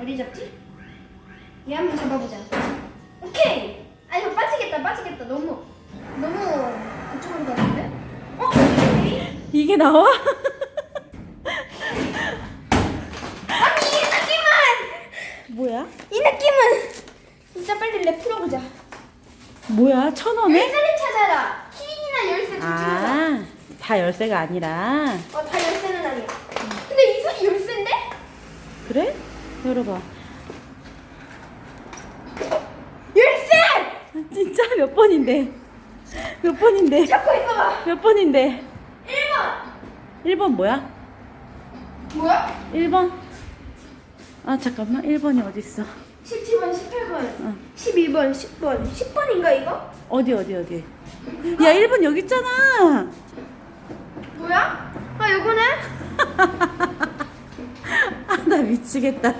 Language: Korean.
어디 잡지? 얘 한번 잡아보자. 오케이. 아 이거 빠지겠다, 빠지겠다. 너무 너무 그쪽으로 가는데? 어? 이게 나와? 아니 이 느낌은 뭐야? 이 느낌은 진짜 빨리 랩 풀어보자. 뭐야? 천 원에? 열쇠를 찾아라. 키나 열쇠 둘 중에 하나. 아, 다 열쇠가 아니라. 어, 다 열쇠는 아니야. 근데 이 소리 열쇠인데? 그래? 열어봐. 열쇠! 진짜 몇 번인데? 몇 번인데? 잡고 있어봐. 몇 번인데? 1번. 1번 뭐야? 뭐야? 1번? 아, 잠깐만. 1번이 어딨어? 17번, 18번, 어. 12번, 10번. 10번인가 이거? 어디, 어디, 어디? 야, 1번 여기 있잖아. 뭐야? 아, 요거네? 아, 나 미치겠다.